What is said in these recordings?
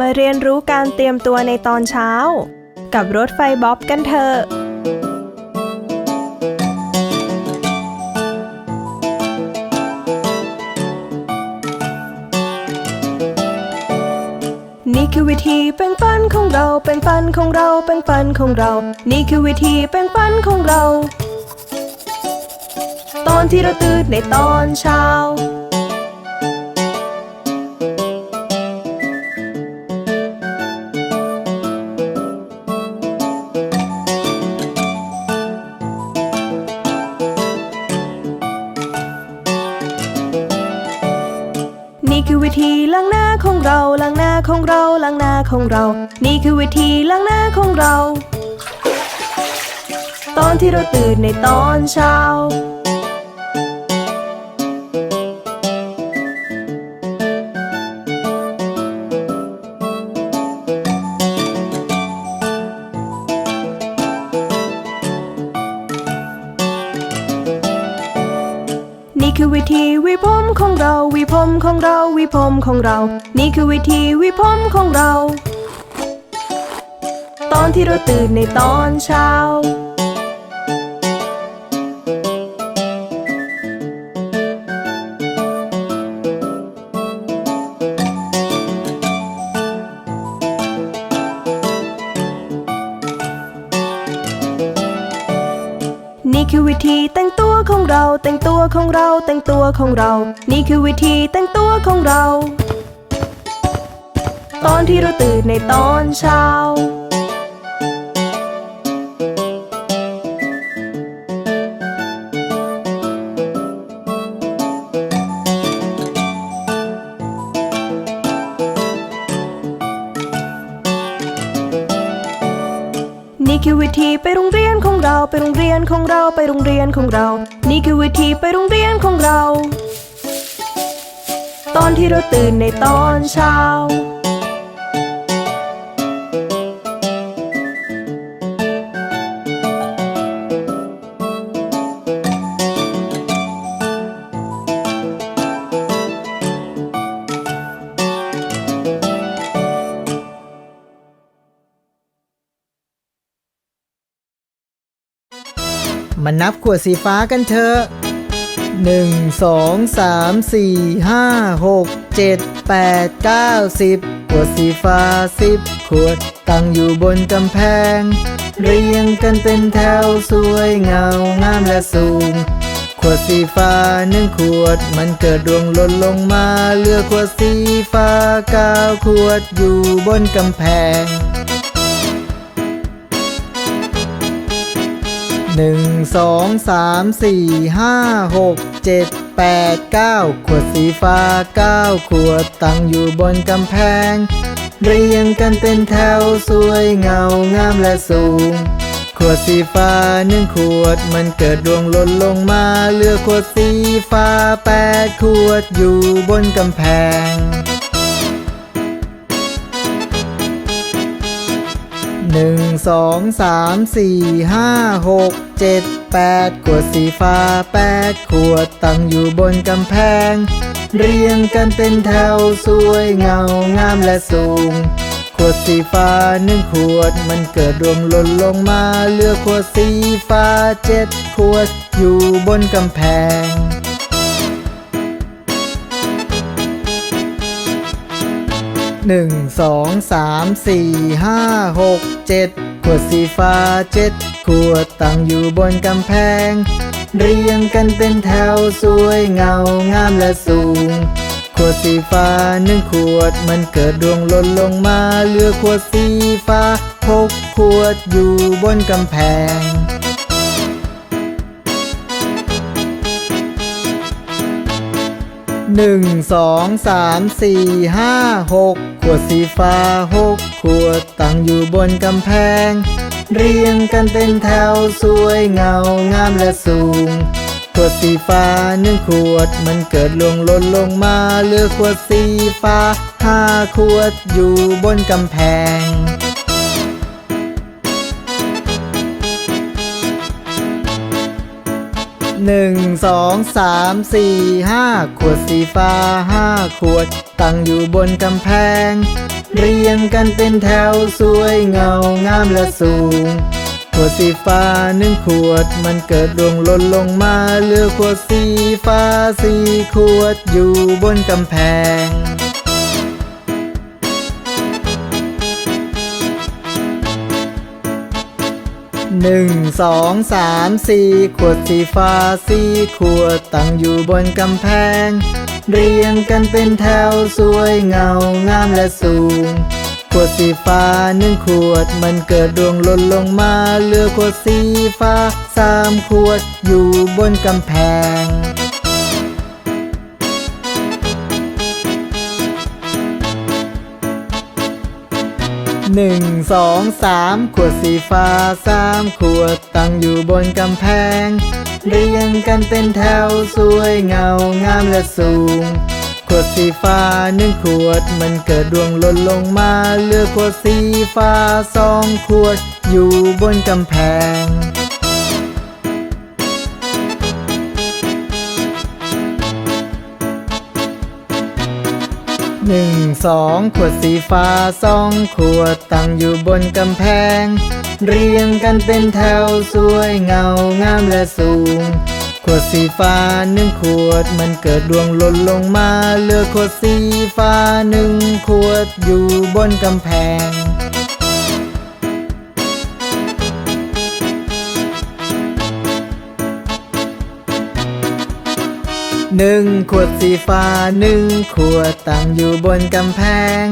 มาเรียนรู้การเตรียมตัวในตอนเช้า กับรถไฟบ๊อบกันเถอะนี่คือวิธีแปรงฟันของเราแปรงฟันของเราแปรงฟันของเรา นี่คือวิธีแปรงฟันของเรา ตอนที่เราตื่นในตอนเช้า คือวิธีล้างหน้าของเราล้างหน้าของเราล้างหน้าของเรา นี่คือวิธีล้างหน้าของเรา ตอนที่เราตื่นในตอนเช้า วิผมของเรา นี่คือวิธีวิผมของเรา ตอนที่เราตื่นในตอนเช้า แต่งตัวของเราแต่งตัวของเรา นี่คือวิธีแต่งตัวของเรา ตอนที่เราตื่นในตอนเช้า เราไปโรงเรียนของเรา นี่คือวิธีไปโรงเรียนของเรา ตอนที่เราตื่นในตอนเช้า นับขวดสีฟ้ากันเถอะหนึ่งสองสามสี่ห้าหกเจ็ดแปดเก้าสิบขวดสีฟ้าสิบขวดตั้งอยู่บนกำแพง เรียงกันเป็นแถวสวยเงางามและสูง ขวดสีฟ้าหนึ่งขวดมันเกิดดวงหล่นลงมาเหลือขวดสีฟ้าเก้าขวดอยู่บนกำแพง หนึ่งสองสามสี่ห้าหกเจ็ดแปดเก้าขวดสีฟ้าเก้าขวดตั้งอยู่บนกำแพง เรียงกันเป็นแถวสวยเงางามและสูง ขวดสีฟ้าหนึ่งขวดมันเกิดดวงหล่นลงมา เหลือขวดสีฟ้าแปดขวดอยู่บนกำแพง หนึ่งสองสามสี่ห้าหกเจ็ดแปดขวดสีฟ้าแปดขวดตั้งอยู่บนกำแพง เรียงกันเป็นแถวสวยเงางามและสูง ขวดสีฟ้าหนึ่งขวดมันเกิดรวมหล่นลงมาเหลือขวดสีฟ้าเจ็ดขวดอยู่บนกำแพง หนึ่งสองสามสี่ห้าหกเจ็ดขวดสีฟ้าเจ็ดขวดตั้งอยู่บนกำแพง เรียงกันเป็นแถวสวยเงางามและสูง ขวดสีฟ้าหนึ่งขวดมันเกิดดวงหล่นลงมาเหลือขวดสีฟ้าหกขวดอยู่บนกำแพงหนึ่งสองสามสี่ห้าหก ขวดสีฟ้าหกขวดตั้งอยู่บนกำแพง เรียงกันเป็นแถวสวยเงางามและสูง ขวดสีฟ้าหนึ่งขวดมันเกิดลงหล่นลงมาเหลือขวดสีฟ้าห้าขวดอยู่บนกำแพง หนึ่งสองสามสี่ห้าขวดสีฟ้าห้าขวด ตั้งอยู่บนกำแพง เรียงกันเป็นแถวสวยเงางามและสูง ขวดสีฟ้าหนึ่งขวดมันเกิดร่วงหล่นลงมาเหลือขวดสีฟ้าสี่ขวดอยู่บนกำแพง หนึ่งสองสามสี่ขวดสีฟ้าสี่ขวดตั้งอยู่บนกำแพง เรียงกันเป็นแถวสวยเงางามและสูง ขวดสีฟ้าหนึ่งขวดมันเกิดดวงหล่นลงมาเหลือขวดสีฟ้าสามขวดอยู่บนกำแพง หนึ่งสองสามขวดสีฟ้าสามขวดตั้งอยู่บนกำแพง เรียงกันเป็นแถวสวยเงางามและสูง ขวดสีฟ้าหนึ่งขวดมันเกิดดวงหล่นลงมาเหลือขวดสีฟ้าสองขวดอยู่บนกำแพง หนึ่งสองขวดสีฟ้าสองขวดตั้งอยู่บนกำแพง เรียงกันเป็นแถวสวยเงางามและสูง ขวดสีฟ้าหนึ่งขวดมันเกิดดวงหล่นลงมา เหลือขวดสีฟ้าหนึ่งขวดอยู่บนกำแพง หนึ่งขวดสีฟ้าหนึ่งขวดตั้งอยู่บนกำแพง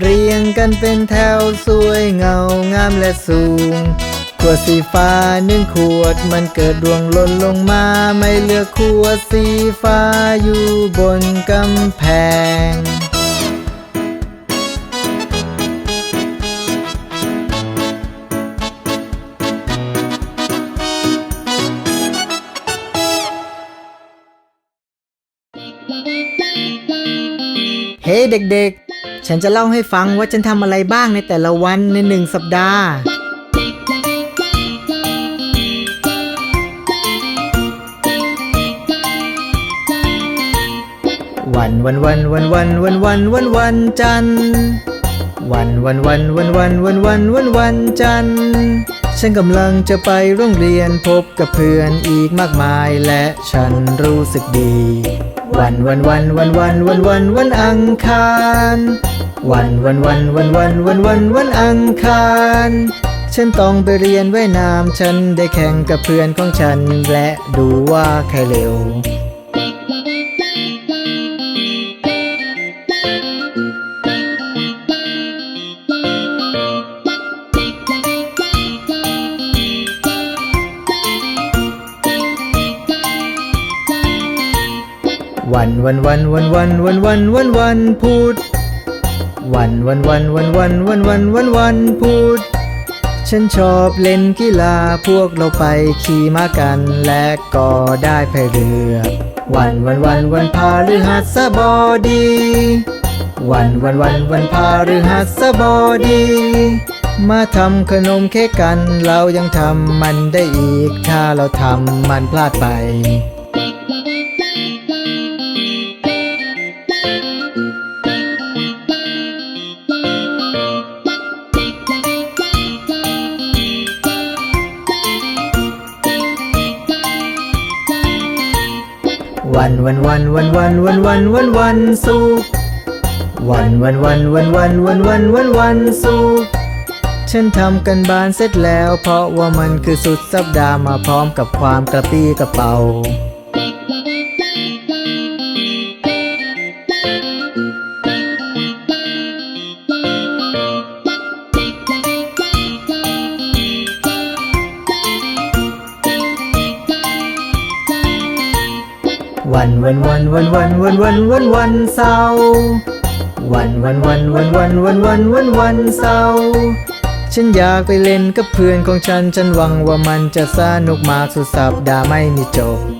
เรียงกันเป็นแถวสวยเงางามและสูง ขวดสีฟ้าหนึ่งขวดมันเกิดดวงหล่นลงมาไม่เหลือขวดสีฟ้าอยู่บนกำแพง เฮ้เด็กๆ ฉันจะเล่าให้ฟังว่าฉันทำอะไรบ้างในแต่ละวันในหนึ่งสัปดาห์ วันวันวันวันวันวันวันวันวันจันทร์วันวันวันวันวันวันวันวันวันจันทร์ฉันกำลังจะไปโรงเรียนพบกับเพื่อนอีกมากมายและฉันรู้สึกดี วันวันวันวันวันวันวันวันอังคาร วันวันวันวันวันวันวันวันอังคาร ฉันต้องไปเรียนว่ายน้ำฉันได้แข่งกับเพื่อนของฉัน และดูว่าใครเร็ว วันวันวันวันวันวันวันวันพุธวันวันวันวันวันวันวันวันวันพุธฉันชอบเล่นกีฬาพวกเราไปขี่ม้ากันและก็ได้พายเรือ วันวันวันวันพาหรือหัสบอดี วันวันวันวันพาหรือหัสบอดี มาทำขนมเค้กกันเรายังทำมันได้อีก ถ้าเราทำมันพลาดไป วันวันวันวันวันวันวันวันวันสุกวันวันวันวันวันวันวันวันวันสุกฉันทำกันบ้านเสร็จแล้ว เพราะว่ามันคือสุดสัปดาห์มาพร้อมกับความกระปี้กระเป๋า วันวันวันวันวันวันวันวันวันเสาร์วันวันวันวันวันวันวันวันวันเสาร์ฉันอยากไปเล่นกับเพื่อนของฉัน ฉันหวังว่ามันจะสนุกมากสุดสัปดาห์ไม่มีจบ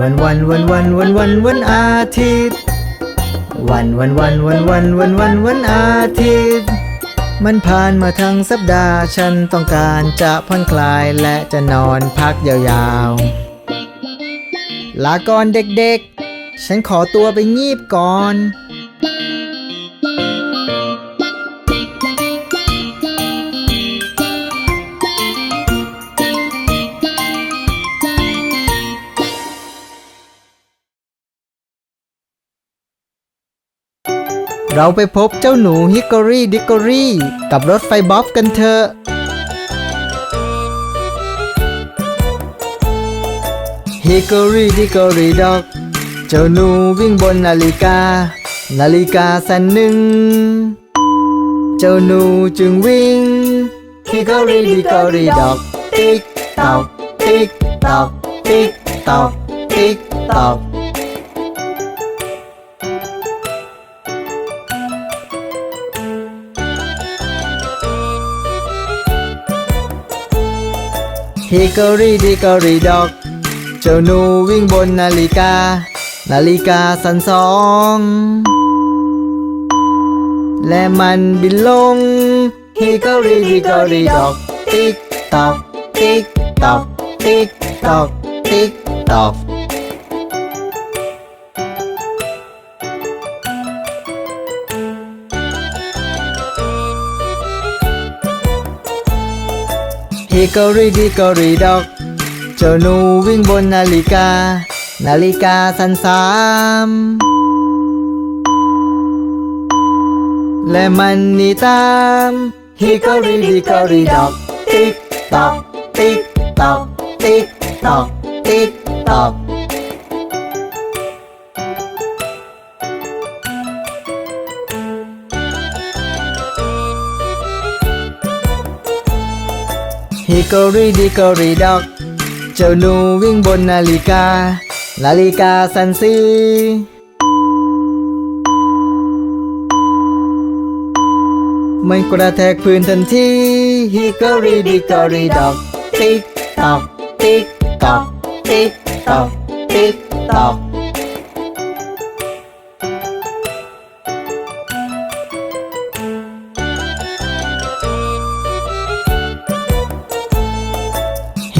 วันวันวันวันวันวันวันอาทิตย์ วันวันวันวันวันวันวันวันอาทิตย์ มันผ่านมาทั้งสัปดาห์ฉันต้องการจะผ่อนคลายและจะนอนพักยาวๆ ลาก่อนเด็กๆ ฉันขอตัวไปงีบก่อน เราไปพบเจ้าหนูฮิกกอรี่ดิกกอรี่กับรถไฟบ๊อบกันเถอะ ฮิกกอรี่ดิกกอรี่ดอก เจ้าหนูวิ่งบนนาฬิกา นาฬิกาสันหนึ่ง เจ้าหนูจึงวิ่ง ฮิกกอรี่ดิกกอรี่ดอก ติ๊กตอกติ๊กตอกติ๊กตอกติ๊กตอก ฮิกอรี่ดิกอรี่ดอก เจ้าหนูวิ่งบนนาฬิกา นาฬิกาสันสอง และมันบินลงฮิกอรี่ดิกอรี่ดอก ติ๊กตอกติ๊กตอกติ๊กตอกติ๊กตอก ฮิกอรีดิกอรีดอกเจ้าหนูวิ่งบนนาฬิกา นาฬิกาสันสามและมันนี่ตามฮิกอรีดิกอรีดอกติ๊กตอกติ๊กตอกติ๊กตอกติ๊กตอก ฮิกอรี่ดิกอรี่ดอกเจ้าหนูวิ่งบนนาฬิกานาฬิกาสันสีมันกระแทกพื้นทันทีฮิกอรี่ดิกอรี่ดอกติ๊กตอกติ๊กตอกติ๊กตอกติ๊กตอก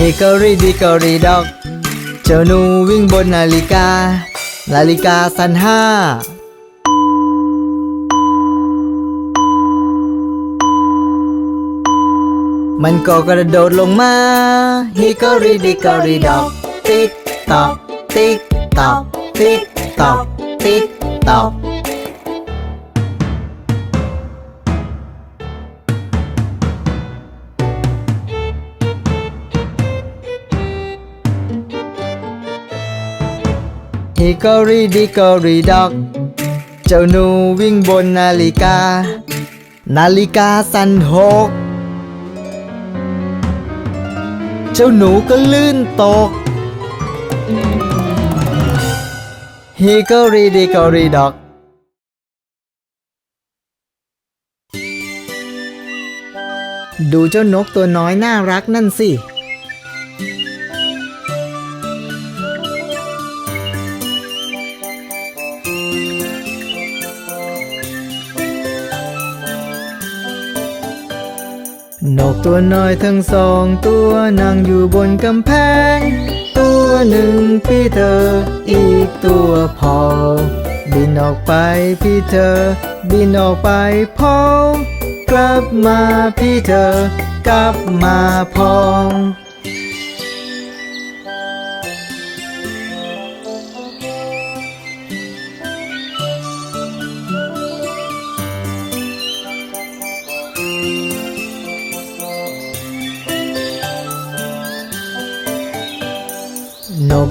ฮิกอรี่ดิกอรี่ดอก เจ้าหนูวิ่งบนนาฬิกา นาฬิกาสันห้ามันก็กระโดดลงมาฮิกอรี่ดิกอรี่ดอก ติ๊กตอก ติ๊กตอก ติ๊กตอก ติ๊กตอก ฮิกอรี่ดิกอรี่ดอก เจ้าหนูวิ่งบนนาฬิกา นาฬิกาสั่นหก เจ้าหนูก็ลื่นตกฮิกอรี่ดิกอรี่ดอกดูเจ้านกตัวน้อยน่ารักนั่นสิ นกตัวน้อยทั้งสองตัวนั่งอยู่บนกำแพง ตัวหนึ่งพี่เธอ อีกตัวพอ บินออกไปพี่เธอ บินออกไปพอกลับมาพี่เธอ กลับมาพอง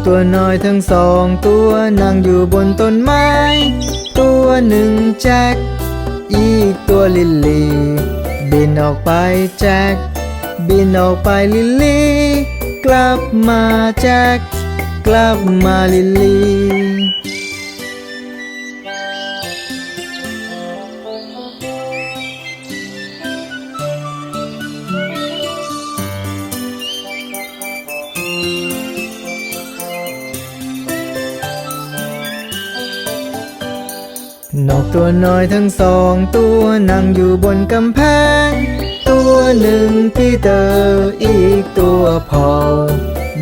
ตัวน้อยทั้งสองตัวนั่งอยู่บนต้นไม้ ตัวหนึ่งแจ็ค อีกตัวลิลลี่ บินออกไปแจ็ค บินออกไปลิลลี่ กลับมาแจ็ค กลับมาลิลลี่ ตัวน้อยทั้งสองตัวนั่งอยู่บนกำแพง ตัวหนึ่งปีเตอร์อีกตัวพอ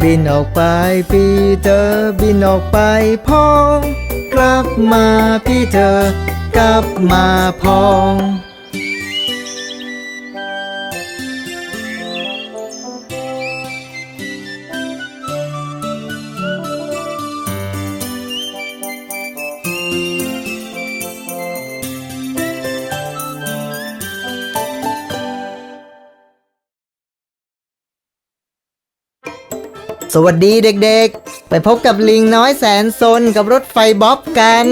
บินออกไปปีเตอร์บินออกไปพอง กลับมาปีเตอร์กลับมาพอง วัสดีเด็กๆ ไปพบกับลิงน้อยแสนซนกับรถไฟบ๊อบกัน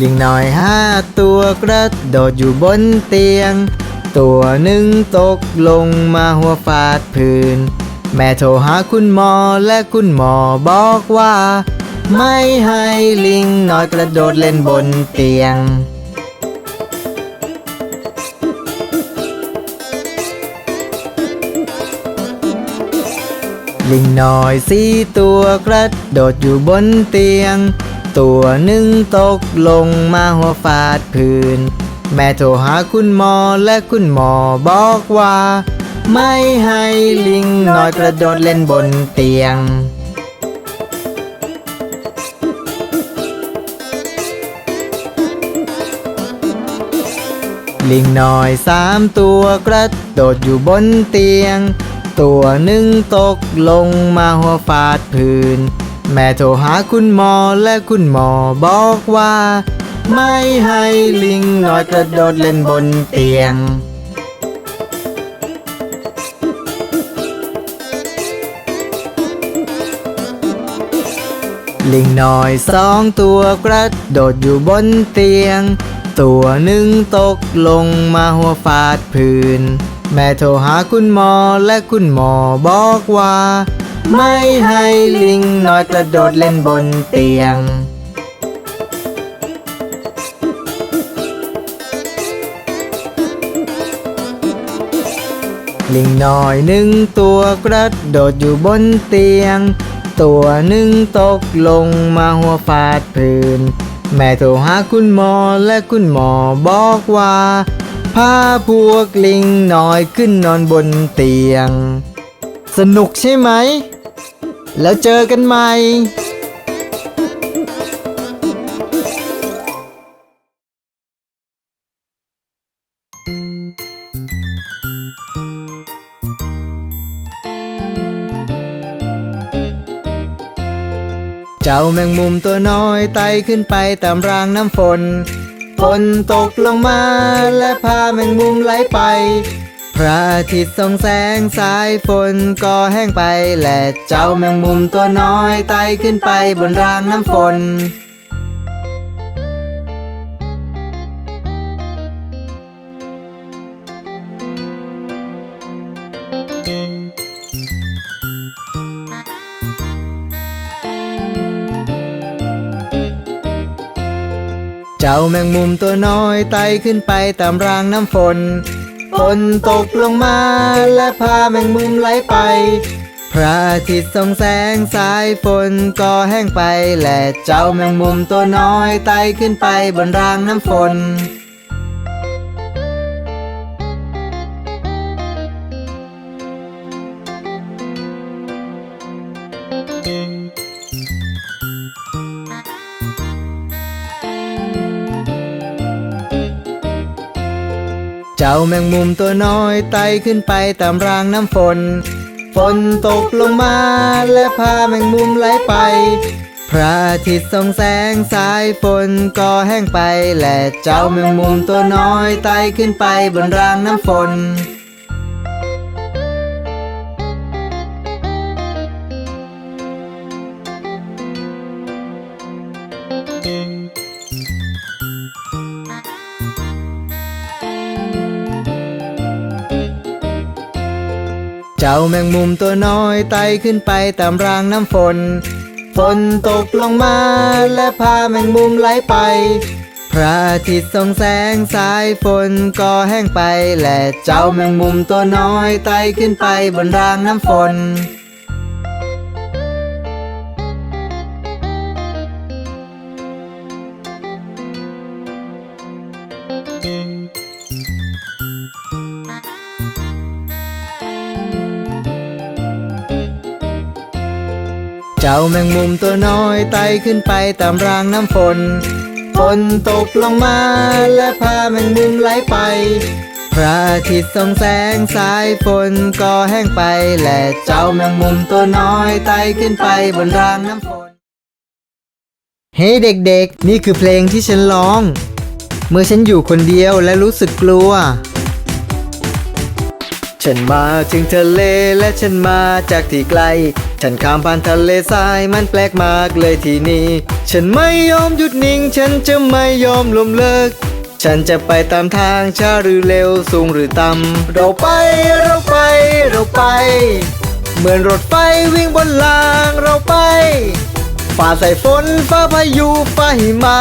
ลิงน้อยห้าตัวกระโดดอยู่บนเตียง ตัวหนึ่งตกลงมาหัวฟาดพื้น แม่โทรหาคุณหมอและคุณหมอบอกว่า ไม่ให้ลิงน้อยกระโดดเล่นบนเตียง ลิงน้อยสี่ตัวกระโดดอยู่บนเตียง ตัวหนึ่งตกลงมาหัวฟาดพื้น แม่โทรหาคุณหมอและคุณหมอบอกว่า ไม่ให้ลิงน้อยกระโดดเล่นบนเตียง ลิงน้อยสามตัวกระโดดอยู่บนเตียง ตัวหนึ่งตกลงมาหัวฟาดพื้น แม่โทรหาคุณหมอและคุณหมอบอกว่า ไม่ให้ลิงน้อยกระโดดเล่นบนเตียง ลิงน้อยสองตัวกระโดดอยู่บนเตียง ตัวหนึ่งตกลงมาหัวฟาดพื้น แม่โทรหาคุณหมอและคุณหมอบอกว่า ไม่ให้ลิงน้อยกระโดดเล่นบนเตียง ลิงน้อยหนึ่งตัวกระโดดอยู่บนเตียง ตัวหนึ่งตกลงมาหัวฟาดพื้น แม่โทรหาคุณหมอและคุณหมอบอกว่า พาพวกลิงน้อยขึ้นนอนบนเตียง สนุกใช่ไหม แล้วเจอกันใหม่เจ้าแมงมุมตัวน้อยไต่ขึ้นไปตามรางน้ำฝน ฝนตกลงมาและพาแมงมุมไหลไป พระอาทิตย์ส่องแสงสายฝนก็แห้งไป และเจ้าแมงมุมตัวน้อยไต่ขึ้นไปบนรางน้ำฝน จ้าแมงมุมตัวน้อยไต่ขึ้นไปตามรางน้ำฝน ฝนตกลงมาและพาแมงมุมไหลไป พระอาทิตย์ส่องแสงสายฝนก็แห้งไป และเจ้าแมงมุมตัวน้อยไต่ขึ้นไปบนรางน้ำฝน แมงมุมตัวน้อยไต่ขึ้นไปตามรางน้ำฝน ฝนตกลงมาและพาแมงมุมไหลไป พระอาทิตย์ส่องแสงสายฝนก็แห้งไป และเจ้าแมงมุมตัวน้อยไต่ขึ้นไปบนรางน้ำฝน เจ้าแมงมุมตัวน้อยไต่ขึ้นไปตามรางน้ำฝน ฝนตกลงมาและพาแมงมุมไหลไป พระอาทิตย์ส่องแสงสายฝนก็แห้งไป และเจ้าแมงมุมตัวน้อยไต่ขึ้นไปบนรางน้ำฝน จ้าแมงมุมตัวน้อยไต่ขึ้นไปตามรางน้ำฝน ฝนตกลงมาและพาแมงมุมไหลไป พระอาทิตย์ส่องแสงสายฝนก็แห้งไป และเจ้าแมงมุมตัวน้อยไต่ขึ้นไปบนรางน้ำฝน เฮ้เด็กๆ นี่คือเพลงที่ฉันร้อง เมื่อฉันอยู่คนเดียวและรู้สึกกลัว ฉันมาถึงทะเลและฉันมาจากที่ไกล ฉันข้ามผ่านทะเลทรายมันแปลกมากเลยที่นี่ ฉันไม่ยอมหยุดนิ่ง ฉันจะไม่ยอมล้มเลิก ฉันจะไปตามทางช้าหรือเร็วสูงหรือต่ำเราไปเราไปเราไป เหมือนรถไฟวิ่งบนรางเราไปฝ่าสายฝนฟ้าพายุฟ้าหิมะ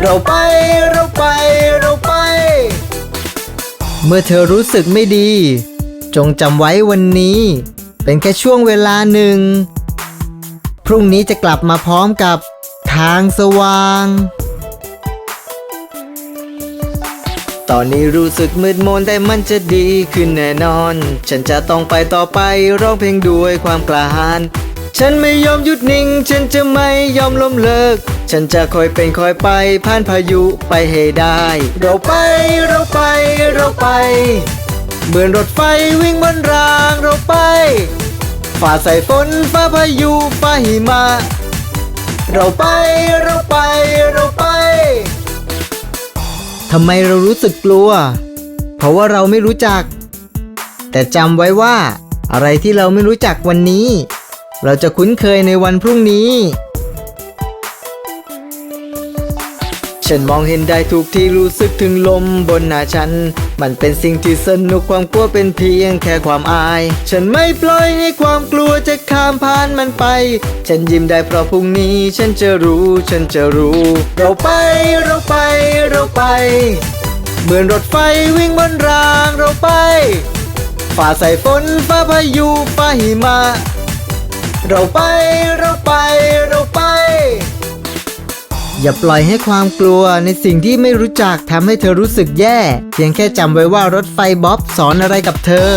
เราไปเราไปเราไป เมื่อเธอรู้สึกไม่ดี จงจำไว้วันนี้ เป็นแค่ช่วงเวลาหนึ่ง พรุ่งนี้จะกลับมาพร้อมกับทางสว่าง ตอนนี้รู้สึกมืดมนแต่มันจะดีขึ้นแน่นอน ฉันจะต้องไปต่อไปร้องเพลงด้วยความกล้าหาญฉันไม่ยอมหยุดนิ่ง ฉันจะไม่ยอมล้มเลิก ฉันจะคอยเป็นคอยไปผ่านพายุไปให้ได้ เราไป เราไป เราไป เหมือนรถไฟวิ่งบนรางเราไป ฝ่าสายฝนฟ้าพายุฟ้าหิมะ เราไปเราไปเราไป ทำไมเรารู้สึกกลัว เพราะว่าเราไม่รู้จัก แต่จำไว้ว่า อะไรที่เราไม่รู้จักวันนี้ เราจะคุ้นเคยในวันพรุ่งนี้ ฉันมองเห็นได้ทุกที่รู้สึกถึงลมบนหน้าฉัน มันเป็นสิ่งที่สนุกความกลัวเป็นเพียงแค่ความอาย ฉันไม่ปล่อยให้ความกลัวจะข้ามผ่านมันไป ฉันยิ้มได้เพราะพรุ่งนี้ฉันจะรู้ฉันจะรู้ เราไปเราไปเราไป เหมือนรถไฟวิ่งบนรางเราไป ฝ่าสายฝนฟ้าพายุฟ้าหิมะ เราไปเราไปเราไป อย่าปล่อยให้ความกลัวในสิ่งที่ไม่รู้จักทำให้เธอรู้สึกแย่ เพียงแค่จำไว้ว่ารถไฟบ๊อบสอนอะไรกับเธอ